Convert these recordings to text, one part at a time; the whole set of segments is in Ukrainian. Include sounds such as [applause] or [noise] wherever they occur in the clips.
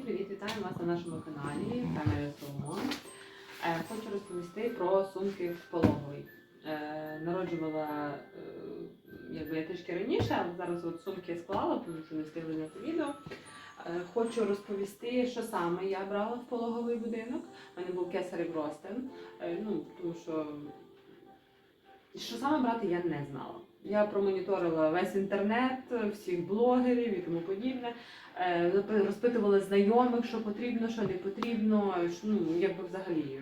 привіт! Вітаю вас на нашому каналі Камера Соломон. Е, Хочу розповісти про сумки в пологовий. Е, Народжувала е, якби я трішки раніше, але зараз от сумки склала, тому що не встигли зняти відео. Хочу розповісти, що саме я брала в пологовий будинок. У мене був кесарів ростин. Ну, тому що що саме брати, я не знала. Я промоніторила весь інтернет, всіх блогерів і тому подібне. Е, Розпитувала знайомих, що потрібно, що не потрібно. Ну, якби взагалі.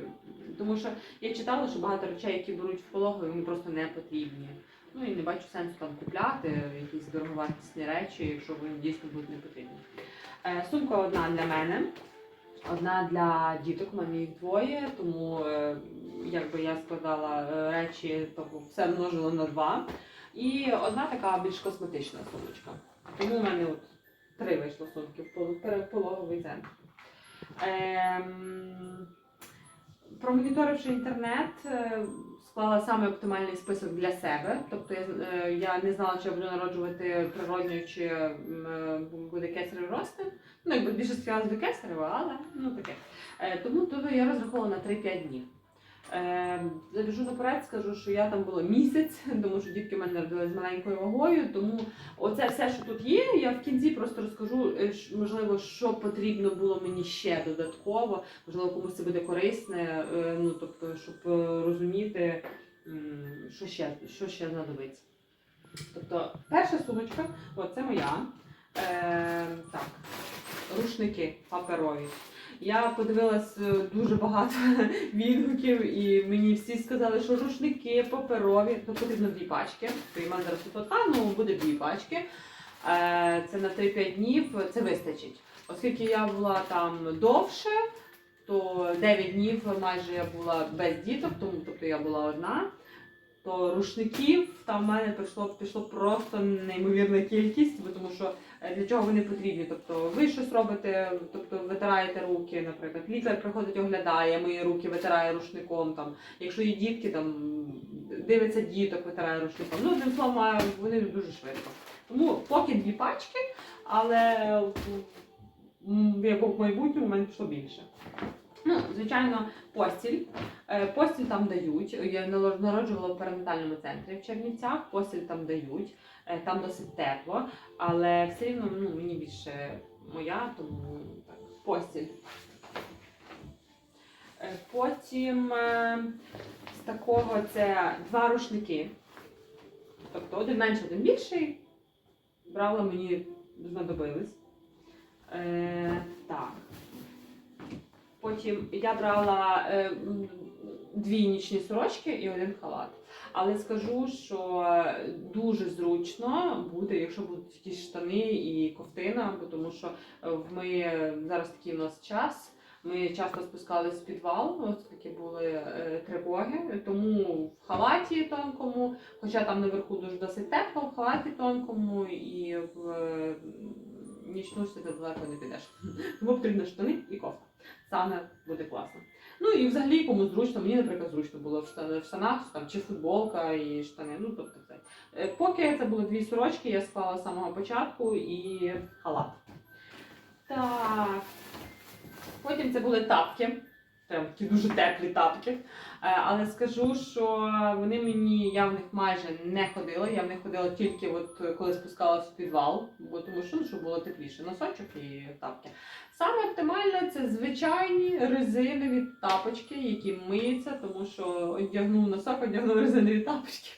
Тому що я читала, що багато речей, які беруть в пологові, вони просто не потрібні. Ну і не бачу сенсу там купляти якісь дороговартісні речі, якщо вони дійсно будуть не потрібні. Е, Сумка одна для мене, одна для діток, у мене їх двоє, тому е, якби я складала речі, то все множила на два. І одна така більш косметична сумочка. Тому в мене от три вийшло сумки в пологовий центр. Ем, промоніторивши інтернет, е, склала саме оптимальний список для себе. Тобто я, е, я не знала, чи я буду народжувати природньо, чи е, буде кесарів ростин. Ну, якби більше схилялась до кесарева, але ну таке. Тому то я розраховувала на 3-5 днів. Е, Забіжу наперед, скажу, що я там була місяць, [laughs] тому що дітки в мене народились з маленькою вагою. Тому оце все, що тут є, я в кінці просто розкажу, е, можливо, що потрібно було мені ще додатково, можливо, комусь це буде корисне, е, ну тобто, щоб е, розуміти, що ще, що ще знадобиться. Тобто, перша сумочка, це моя. Е, так, рушники паперові. Я подивилась е, дуже багато [laughs] відгуків, і мені всі сказали, що рушники паперові, то потрібно дві пачки. То зараз тут одна, ну буде дві пачки. Е, Це на 3-5 днів, це вистачить. Оскільки я була там довше, то 9 днів майже я була без діток, тому тобто я була одна. То рушників там в мене пішло, пішло просто неймовірна кількість, бо тому що е, для чого вони потрібні. Тобто ви щось робите, тобто витираєте руки, наприклад, лікар приходить, оглядає мої руки, витирає рушником. Там, якщо є дітки, там дивиться діток, витирає рушником. Ну, одним словом, вони дуже швидко. Тому поки дві пачки, але в майбутньому в мене пішло більше. Ну, звичайно, постіль. Е, Постіль там дають. Я народжувала в перинатальному центрі в Чернівцях. Постіль там дають, Е, там досить тепло, але все рівно ну, мені більше моя, тому так, постіль. Е, Потім з такого це два рушники. Тобто один менший, один більший. Брала мені знадобились. Е, так. Потім я брала е, дві нічні сорочки і один халат. Але скажу, що дуже зручно буде, якщо будуть якісь штани і ковтина, тому що е, ми зараз такий у нас час. Ми часто спускались в підвал, оскільки були е, тривоги, тому в халаті тонкому, хоча там наверху дуже досить тепло, в халаті тонкому і в е, нічну ти далеко не підеш. Тому потрібно штани і кофта. Саме буде класно. Ну і взагалі кому зручно, мені, наприклад, зручно було в штанах, там, чи футболка і штани. Ну, тобто це. Е, Поки це були дві сорочки, я склала з самого початку і халат. Так. Потім це були тапки. Прям такі дуже теплі тапки. Е, Але скажу, що вони мені, я в них майже не ходила. Я в них ходила тільки от коли спускалася в підвал, бо тому що, ну, щоб було тепліше. Носочок і тапки. Саме оптимальне це звичайні резинові тапочки, які миються, тому що одягнув носок, одягнув резинові тапочки.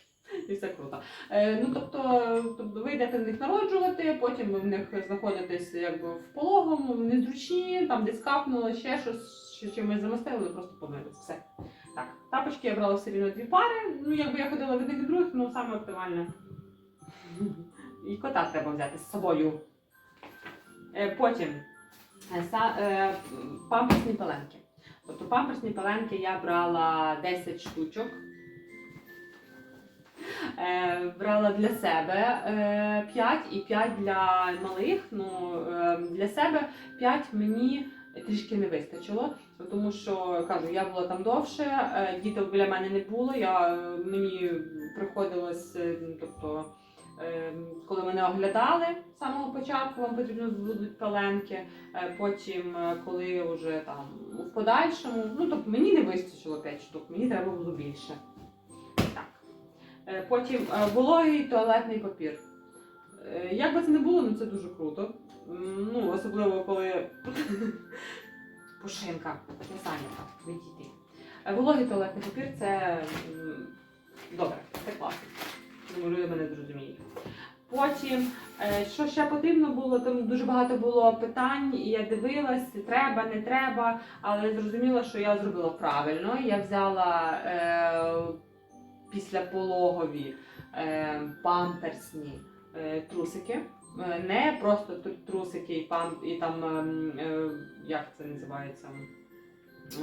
І все круто. Е, ну тобто, тобто ви йдете в них народжувати, потім ви в них знаходитесь якби в пологому, вони зручні, там десь капнуло, ще щось, що чимось замастили, просто помились. Все. Так, тапочки я брала все рівно дві пари. Ну, якби я ходила в одних і других, ну саме оптимальне. І кота треба взяти з собою. Е, потім е, е, памперсні пеленки. Тобто памперсні пеленки я брала 10 штучок. Брала для себе е, 5 і 5 для малих. Ну, для себе 5 мені трішки не вистачило, тому що кажу, я була там довше, е, діток біля мене не було. Я, е, мені приходилось, е, ну, тобто Коли мене оглядали з самого початку, вам потрібно будуть пеленки. Е, Потім, коли вже там в подальшому, ну тобто мені не вистачило 5 штук, мені треба було більше. Так. Потім вологий туалетний папір. Як би це не було, ну це дуже круто. Ну, особливо коли [laughs] пушинка, не зайнята, відійти. Вологий туалетний папір це добре, це класно. Думаю, люди мене зрозуміють. Потім, е, що ще потрібно було, там дуже багато було питань, і я дивилась, треба, не треба, але зрозуміла, що я зробила правильно. Я взяла е, після пологові е, памперсні е, трусики. Е, Не просто трусики і, пам, і там, ем, е, як це називається,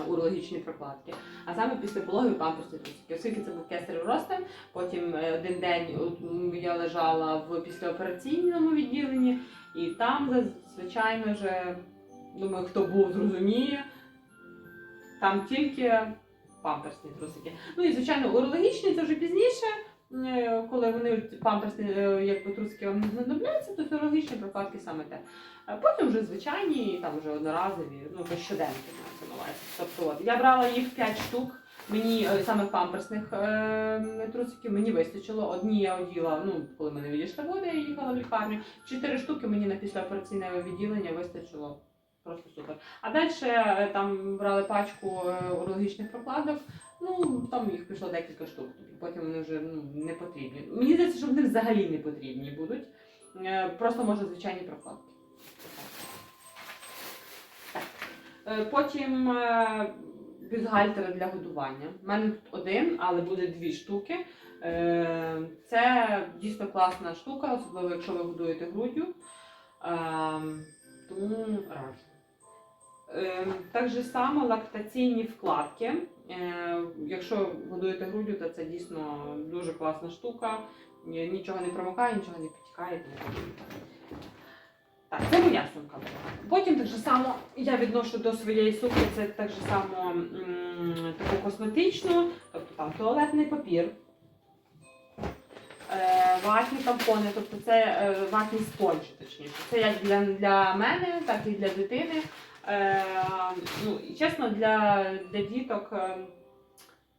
урологічні прокладки, а саме після пологові памперсні трусики. Оскільки це був кесарів ростем, потім е, один день я лежала в післяопераційному відділенні, і там, звичайно ж, думаю, хто був, зрозуміє, там тільки памперсні трусики. Ну і звичайно, урологічні це вже пізніше. Е, Коли вони памперсні е, якби трусики вам не знадобляться, то урологічні прокладки саме те. Потім вже звичайні, там вже одноразові, ну то щоденки мається на. Тобто от, я брала їх 5 штук. Мені е, саме памперсних е, трусиків мені вистачило. Одні я оділа, ну коли мене відійшла вода, я їхала в лікарню. Чотири штуки мені на післяопераційне відділення вистачило. Просто супер. А далі там брали пачку урологічних прокладок. Ну там їх пішло декілька штук. Потім вони вже ну, не потрібні. Мені здається, що вони взагалі не потрібні будуть. Е, Просто може звичайні прокладки. Е, Потім е, бюстгальтери для годування. У мене тут один, але буде дві штуки. Це дійсно класна штука, особливо якщо ви годуєте груддю. Ем, Тому раджу. Ем, Так же само лактаційні вкладки. Е, Якщо годуєте груддю, то це дійсно дуже класна штука. Нічого не промокає, нічого не підтікає. Так, це моя сумка була. Потім так же само я відношу до своєї сумки, це так же само таку косметичну, тобто там туалетний папір, е, ватні тампони, тобто це е, ватні спонжі, точніше. Це як для, для мене, так і для дитини. Е, ну, чесно, для, для діток е,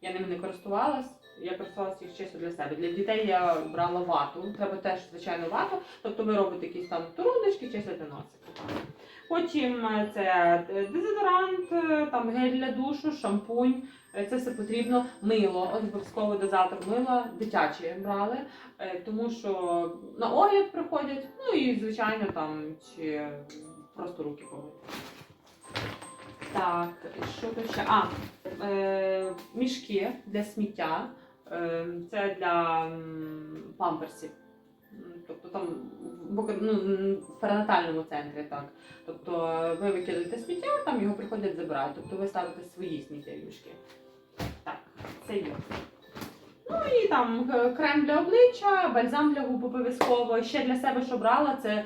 я ними не користувалась. Я користувалася їх чисто для себе. Для дітей я брала вату. Треба теж, звичайно, вату. Тобто ви робите якісь там туруночки, чистите носик. Потім е, це дезодорант, там гель для душу, шампунь. Це все потрібно. Мило, обов'язково дозатор мила, дитячі брали, тому що на огляд приходять, ну і звичайно там чи просто руки помити. Так, що тут ще? А, е, мішки для сміття. Е, це для памперсів. Тобто там ну, в перинатальному центрі, так. Тобто е, ви викидаєте сміття, там його приходять забирати. Тобто ви ставите свої сміттєві мішки. Так, це є. Ну і там е, крем для обличчя, бальзам для губ обов'язково. Ще для себе, що брала, це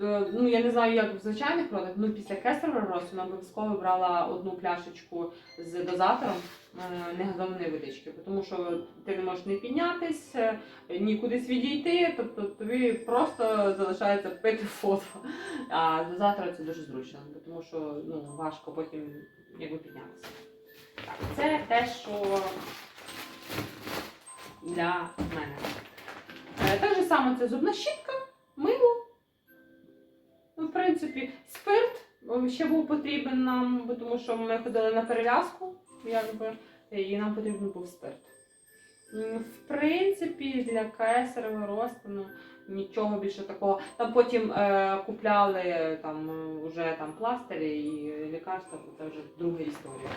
ну я не знаю, як в звичайних родах, ну після кесарового розсуну обов'язково брала одну пляшечку з дозатором е, негазованої водички, тому що ти не можеш не піднятись, е, ні кудись відійти, тобто тобі просто залишається пити воду. А дозатора це дуже зручно, тому що ну, важко потім якби піднятися. Так, це те, що для мене. Е, Так же само це зубна щітка, мило. Ну, в принципі, спирт ще був потрібен нам, бо тому що ми ходили на перев'язку, якби, і нам потрібен був спирт. В принципі, для кесаревого розтину нічого більше такого. Там потім е, купляли там е, вже там пластирі і лікарства, це вже друга історія.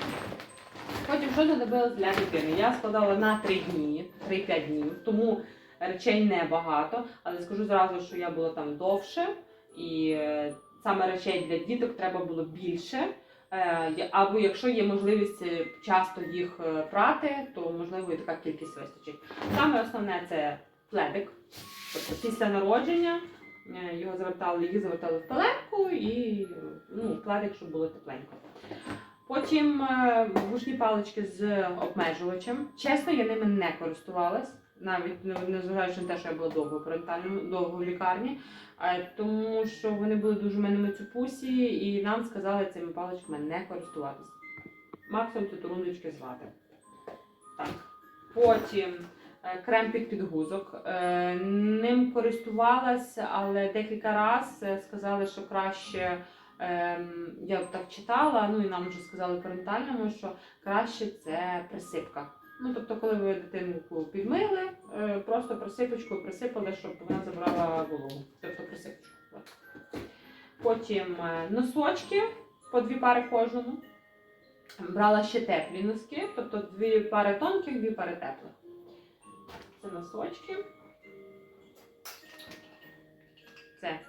Потім що знадобилось для дитини? Я складала на 3 дні, 3-5 днів, тому речей небагато, але скажу зразу, що я була там довше, і е, саме речей для діток треба було більше. Е, Або якщо є можливість е, часто їх прати, то можливо і така кількість вистачить. Саме основне це пледик. Тобто після народження його завертали, їх завертали в пеленку і ну, пледик, щоб було тепленько. Потім вушні палички з обмежувачем. Чесно, я ними не користувалась. Навіть незважаючи на те, що я була довго в довго в лікарні, е, тому що вони були дуже в мене мицюпусі, і нам сказали цими паличками не користуватися. Максимум це турундочки звати. Так. Потім е, крем під підгузок. Е, Ним користувалася, але декілька разів сказали, що краще. ем, Я так читала, ну і нам вже сказали в перинатальному, що краще це присипка. Ну, тобто, коли ви дитинку підмили, е, просто присипочкою присипали, щоб вона забрала вологу. Тобто присипочку. Потім е, носочки по дві пари кожному. Брала ще теплі носки, тобто дві пари тонких, дві пари теплих. Це носочки. Це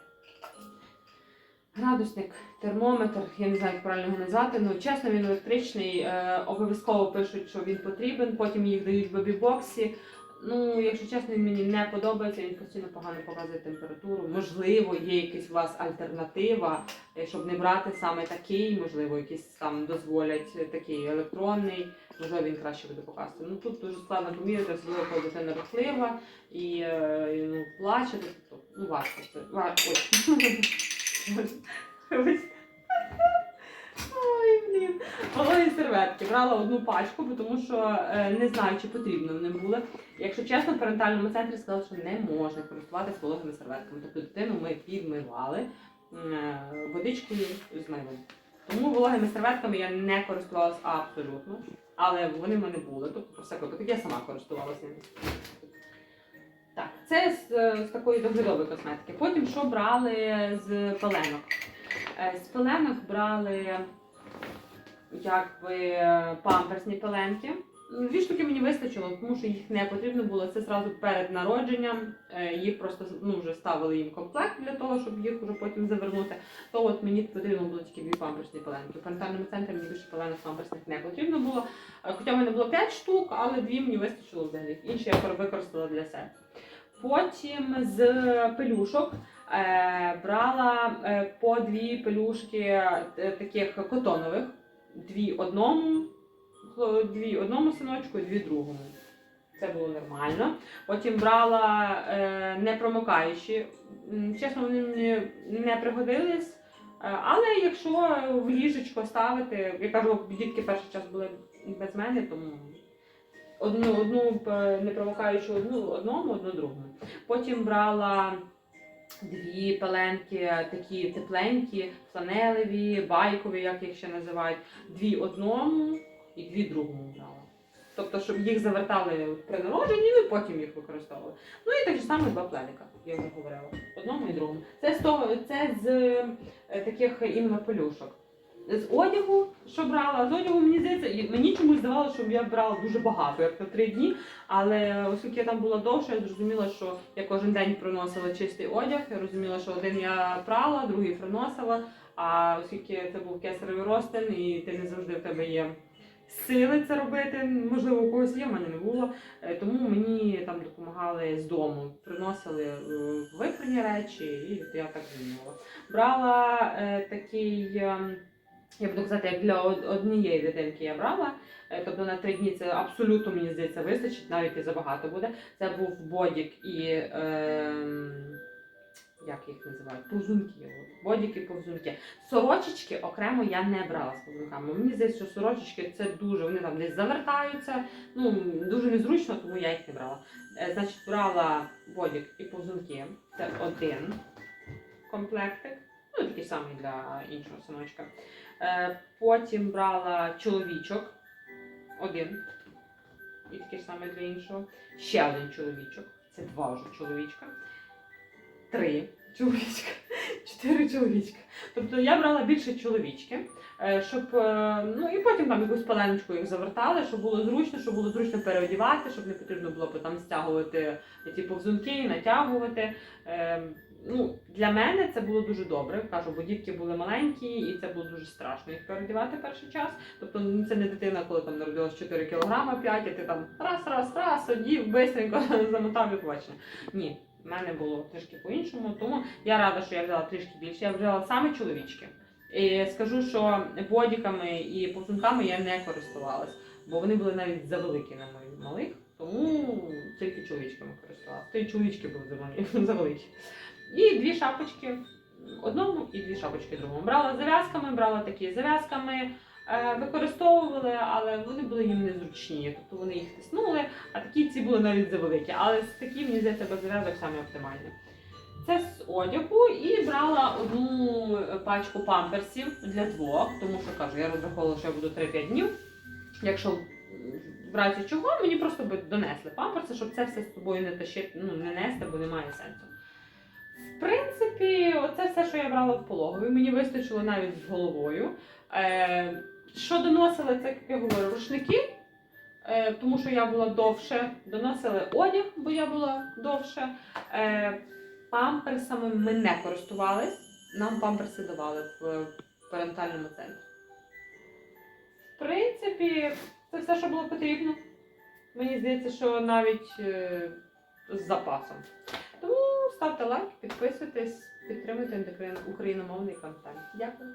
градусник, термометр, я не знаю, як правильно його назвати. Ну, чесно, він електричний. Е, обов'язково пишуть, що він потрібен, потім їх дають в бебі-боксі. Ну, якщо чесно, він мені не подобається, він постійно погано показує температуру. Можливо, є якась у вас альтернатива, е, щоб не брати саме такий, можливо, якийсь там дозволять такий електронний, можливо, він краще буде показувати. Ну тут дуже складно поміряти, особливо коли дитина рухлива і, е, і, ну, плаче, тобто, ну важко це. Ва- Ой. Блін. Вологі серветки. Брала одну пачку, тому що е, не знаю, чи потрібно вони були. Якщо чесно, в перинатальному центрі сказали, що не можна користуватися вологими серветками. Тобто дитину ми підмивали е, водичкою з милом. Тому вологими серветками я не користувалася абсолютно. Але вони в мене були. Тобто, про всяк випадок, я сама користувалася ними. Так, це з, з такої доглядової косметики. Потім що брали з пеленок? Е, З пеленок брали якби памперсні пеленки. Дві штуки мені вистачило, тому що їх не потрібно було. Це зразу перед народженням. Е, Їх просто ну, вже ставили їм комплект для того, щоб їх вже потім завернути. То от мені потрібно було тільки дві памперсні пеленки. В перинатальному центрі мені більше пеленок памперсних не потрібно було. Е, Хоча в мене було 5 штук, але дві мені вистачило взагалі. Інші я використала для себе. Потім з пелюшок е, брала по дві пелюшки таких котонових. Дві одному, дві одному синочку і дві другому. Це було нормально. Потім брала е, непромокаючі. Чесно, вони мені не пригодились. Е, Але якщо в ліжечко ставити, я кажу, дітки перший час були без мене, тому одну, одну е, непромокаючу одну одному, одну другому. Потім брала дві пеленки, такі тепленькі, фланелеві, байкові, як їх ще називають. Дві одному і дві другому брала. Тобто, щоб їх завертали при народженні, ну і потім їх використовували. Ну і так же саме два пледика, я вже говорила. Одному і другому. Це з того, це з е, таких іменно пелюшок. З одягу, що брала, з одягу мені здається, мені чомусь здавалося, що я брала дуже багато, як на три дні. Але оскільки я там була довше, я зрозуміла, що я кожен день приносила чистий одяг. Я розуміла, що один я прала, другий приносила. А оскільки це був кесаревий розтин, і ти не завжди в тебе є сили це робити, можливо, у когось є, в мене не було. Е, Тому мені там допомагали з дому, приносили е, випрані речі, і я так змінювала. Брала е, такий. ем, я буду казати, як для однієї дитинки я брала. Е, Тобто на три дні це абсолютно мені здається вистачить, навіть і забагато буде. Це був бодік і ем, як їх називають? Повзунки. от. Бодік і повзунки. Сорочечки окремо я не брала з повзунками. Мені здається, що сорочечки це дуже, вони там десь завертаються. Ну дуже незручно, тому я їх не брала. Е, Значить, брала бодік і повзунки. Це один комплектик. Ну, такий самий для іншого синочка. Е, Потім брала чоловічок. Один. І такий самий для іншого. Ще один чоловічок. Це два вже чоловічка. Три чоловічка. [laughs] Чотири чоловічка. Тобто я брала більше чоловічки, е, щоб. е, Ну і потім там якусь паленочку їх завертали, щоб було зручно, щоб було зручно переодівати, щоб не потрібно було потім стягувати ті повзунки, натягувати. Е, ну, для мене це було дуже добре. Кажу, бо дітки були маленькі, і це було дуже страшно їх переодівати перший час. Тобто ну, це не дитина, коли там народилась 4 кг 5, і ти там раз, раз, раз, одів, бистренько [laughs] замотав і побачення. Ні, в мене було трішки по-іншому, тому я рада, що я взяла трішки більше. Я взяла саме чоловічки. І скажу, що бодіками і повзунками я не користувалась, бо вони були навіть завеликі на моїх малих. Тому тільки чоловічками користувалася. Й чоловічки були завеликі. [laughs] І дві шапочки одному і дві шапочки другому. Брала зав'язками, брала такі зав'язками, використовували, але вони були їм незручні. Тобто вони їх тиснули, а такі ці були навіть завеликі. Але з такі, мені здається, без зав'язок саме оптимальні. Це з одягу і брала одну пачку памперсів для двох, тому що кажу, я розраховувала, що я буду 3-5 днів. Якщо в разі чого, мені просто би донесли памперси, щоб це все з собою не тащити, ну не нести, бо немає сенсу. В принципі, оце все, що я брала в пологові, мені вистачило навіть з головою. Е, що доносили, це, як я говорю, рушники, е, тому що я була довше. Доносили одяг, бо я була довше. Е, памперсами ми не користувались. Нам памперси давали в парентальному центрі. В принципі, це все, що було потрібно. Мені здається, що навіть е, з запасом. Тому ставте лайк, підписуйтесь, підтримуйте україномовний контент. Дякую.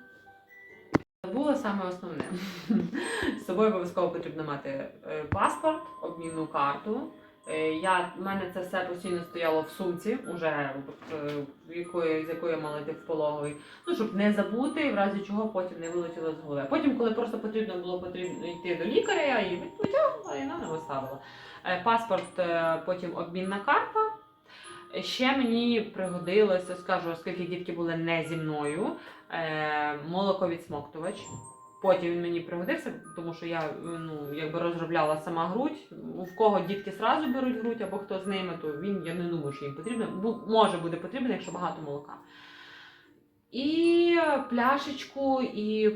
Було саме основне. З собою обов'язково потрібно мати е, паспорт, обмінну карту. Е, Я, в мене це все постійно стояло в сумці, уже е, в якої, з якої я мала йти в пологовий. Ну, щоб не забути, і в разі чого потім не вилетіло з голови. Потім, коли просто потрібно було потрібно йти до лікаря, я її витягнула і на нього ставила. Е, Паспорт, потім обмінна карта. Ще мені пригодилося, скажу, оскільки дітки були не зі мною, молоковідсмоктувач. Потім він мені пригодився, тому що я ну, якби розробляла сама грудь. В кого дітки зразу беруть грудь, або хто з ними, то він я не думаю, що їм потрібно. Може буде потрібно, якщо багато молока. І пляшечку, і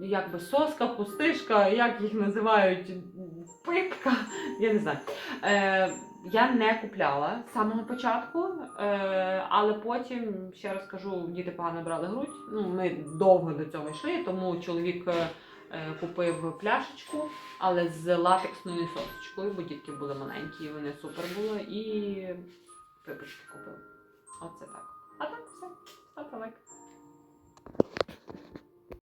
якби соска, пустишка, як їх називають, пипка, я не знаю. Е, Я не купляла з самого початку, е, але потім, ще раз кажу, діти погано брали грудь. Ну, Ми довго до цього йшли, тому чоловік е, е купив пляшечку, але з латексною сосочкою, бо дітки були маленькі, вони супер були. І випічки купив. Оце так. А так все. Ставте лайк.